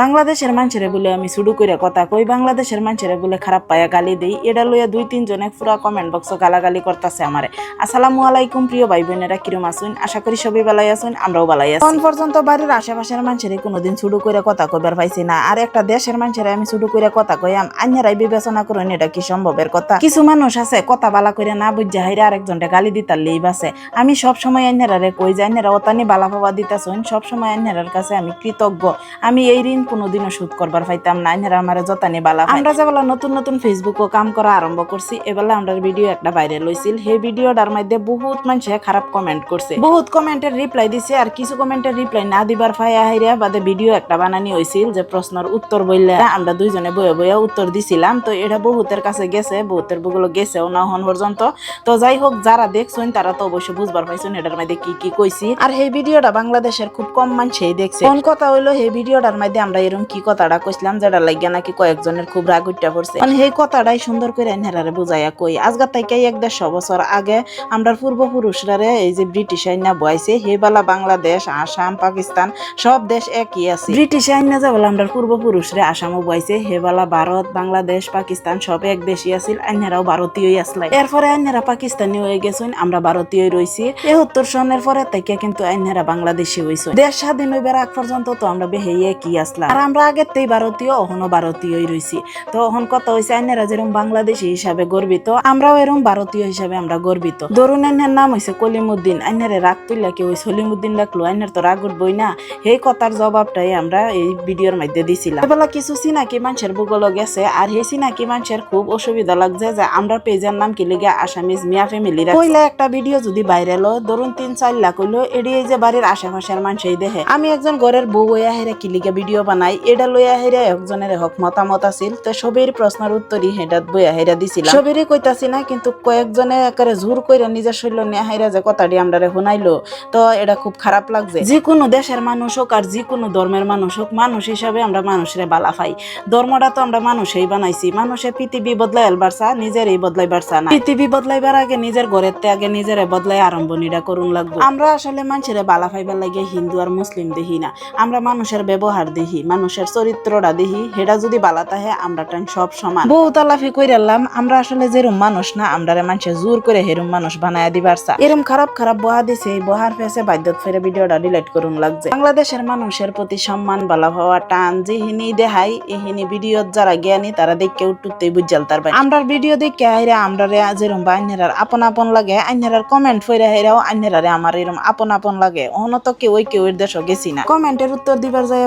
বাংলাদেশের মানুষের বলে আমি শুরু করে কথা কই, বাংলাদেশের মানুষের বলে খারাপ পায়া গালি দেই, এটা লইয়া দুই তিন জনে পুরা কমেন্ট বক্স গালাগালি করতেছে আমারে। আসসালামু আলাইকুম প্রিয় ভাই বোনেরা কিরম আসুন আশা করি সবাই ভালাই আসুন আমরাও ভালাই আছি। এখন পর্যন্ত বাড়ির আশেপাশের মানুষের কোনোদিন শুরু করে কথা কইবার পাইছি না, আর একটা দেশের মানুষের আমি শুরু করে কথা কইয়াম আন্যারাই বিবেচনা করেন এটা কি সম্ভবের কথা। কিছু মানুষ আছে, কথা বালা করে না বুঝা হাইরা আরেকজনটা গালি দিতার লেই বাসে আমি সব সময় আন্যারারে কই যে আন্যারা ওতানি বালা পাবা দিতাছন সব সময় আন্যারার কাছে আমি কৃতজ্ঞ। আমি এই ঋণ কোনোদিনও শোধ করবার পাইতাম না। আন্যারা আমার যতানি বালা। আমরা যেবেলা নতুন নতুন ফেসবুকও কাম করা আরম্ভ করছি এবেলা আমরা ভিডিও একটা ভাইরাল হইছিল। সেই ভিডিওটার মধ্যে বহুত মানুষে খারাপ কমেন্ট করছে। বহুত কমেন্টের রিপ্লাই দিছে আর কিছু কমেন্টের রিপ্লাই না দিবার ফাই আহাইরা বাদে ভিডিও একটা বানানি হয়েছিল যে প্রশ্নের উত্তর বললে আমরা দুইজনে বয়ে বয়ে উত্তর দিছিলাম। তো এটা বহুতের কাছে গেছে বহুতের বুগুলো গেছেও না হন পর্যন্ত। তো যাই হোক যারা দেখছেন তারা তো অবশ্যই বুঝবার পাইছেন এটার মধ্যে কি কি কইছি। আর এই ভিডিওটা বাংলাদেশের খুব কম মানুষই দেখছে। কোন কথা হইল এই ভিডিওটার মধ্যে আমরা এরকম কি কথাটা কইছিলাম, যেটা লাগিয়া নাকি কয়েকজনের খুব রাগ উঠা পড়ছে। মানে এই কথাটাই সুন্দর করে নেহারে বুঝাইয়া কই আজকাল থেকে এক দেড়শো বছর আগে আমরা পূর্বপুরুষরারে এই যে ব্রিটিশ আইনা বয়াইছে হেবালা বাংলাদেশ, আসাম, পাকিস্তান, সব দেশ একই আছে। ব্রিটিশ আইনা যে বলে আমরা পূর্বপুরুষরে আসামও বয়াইছে হেবালা ভারত, বাংলাদেশ, পাকিস্তান, সব এক দেশই আছিল আইনারাও ভারতীয়ই আসলাই। এরপরে আইনারা পাকিস্তানি হয়ে গেছেন, আমরা ভারতীয় রইছি। এহত্তর সনের পরে থেকে কিন্তু আইনারা বাংলাদেশি হইছে দেশ স্বাধীন হইবার আগ পর্যন্ত তো আমরা বেহেইয়ে কি আসলাম? আর আমরা আগের ভারতীয়, অহনো ভারতীয়ই রইছি। তো এখন কত হয়েছে আইনারা যেরকম বাংলাদেশি হিসাবে গর্বিত। আমরাও এরকম ভারতীয় হিসাবে আমরা গর্বিত। দরুন আইনের নাম হয়েছে কলিমুদ্দিন। আইনারে রাগ তুললা কেউ ওই সলিমুদ্দিন রাখল, আইনের তো রাগ উঠবই না। সেই কথার জবাবটাই আমরা এই ভিডিওর মধ্যে দিছিলাম। এবেলা কিছু চিনাকি মানুষের ভূগোল গেছে, আর সেই চিনাকি মানুষের খুব অসুবিধা লাগছে যে আমরা পেজের নাম কি লিগে আসামিজ মিয়া ফ্যামিলি কইলে একটা ভিডিও যদি ভাইরাল হয়, ধরুন তিন চার লাখ হইল, এড়িয়ে যে বাড়ির আশেপাশের মানুষই দেখে আমি একজন ঘরের বউ হইয়া হেরা কি লিগে ভিডিও বানাই এটা লইয়া হেরা একজনের হক মতামত আছিল। তো সবের প্রশ্নের উত্তরই হেডাত বইয়া হেরা দিছিল। সবেরই কইতাছি না, কিন্তু কয়েকজনে একেবারে জোর কইরা নিজের শৈল নিয়ে হাইরা যে কথাটি আমরা শুনাইলো। তো এটা খুব খারাপ লাগছে যে কোনো দেশের মানুষ হোক আর যে কোনো ধর্মের মানুষ হোক মানুষ হিসাবে আমরা মানুষের বালা পাই। ধর্মটা তো আমরা মানুষেই বানাইছি। মানুষে পৃথিবী বদলাই আলবারসা নিজেরই বদলাই বারসা না। পৃথিবী বদলাইবার আগে নিজের ঘরের আগে নিজের বদলাই আরম্ভণিটা করুন লাগবো। আমরা আসলে মানুষের বালা ফাইবার লাগে হিন্দু আর মুসলিম দেখি না। আমরা মানুষের ব্যবহার দেখি মানুষের চরিত্রটা দেখি হেটা যদি বালা তাহে আমরা টান সব সমান। বহু তালাফি কইরালাম আমরা আসলে যেরম মানুষ না আমরা মানুষের জোর করে হেরম মানুষ বানায় দিবার চা। এরম খারাপ খারাপ বহা দিছে এই বহার ফেসে বাধ্যত ফেরে ভিডিওটা ডিলিট করুন লাগছে। বাংলাদেশের মানুষের প্রতি সম্মান বালা হওয়া টান যেহিনি দেখাই এহিনি ভিডিওত যারা জ্ঞানী তারা দেখে উঠতেই বুঝাল তার ভাই। আমরা ভিডিও দেখে আইরা আমরা যেরম বা আইনেরার আপন আপন লাগে আইনেরার কমেন্ট ফইরা হেরাও আইনেরারে আমার এরম আপন আপন লাগে। অহন তো কেউ কেউ এর দেশ গেছি না। কমেন্টের উত্তর দিবার যায়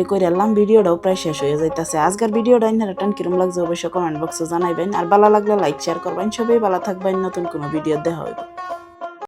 বহুত করে এলাম, ভিডিওটাও প্রায় শেষ হয়ে যাইতেছে। আজকের ভিডিওটা আইনেরা টান কিরম লাগছে অবশ্যই কমেন্ট বক্সে জানাইবেন। আর ভালো লাগলে লাইক শেয়ার করবেন। সবাই ভালো থাকবেন। নতুন কোনো ভিডিও দেখা হইব।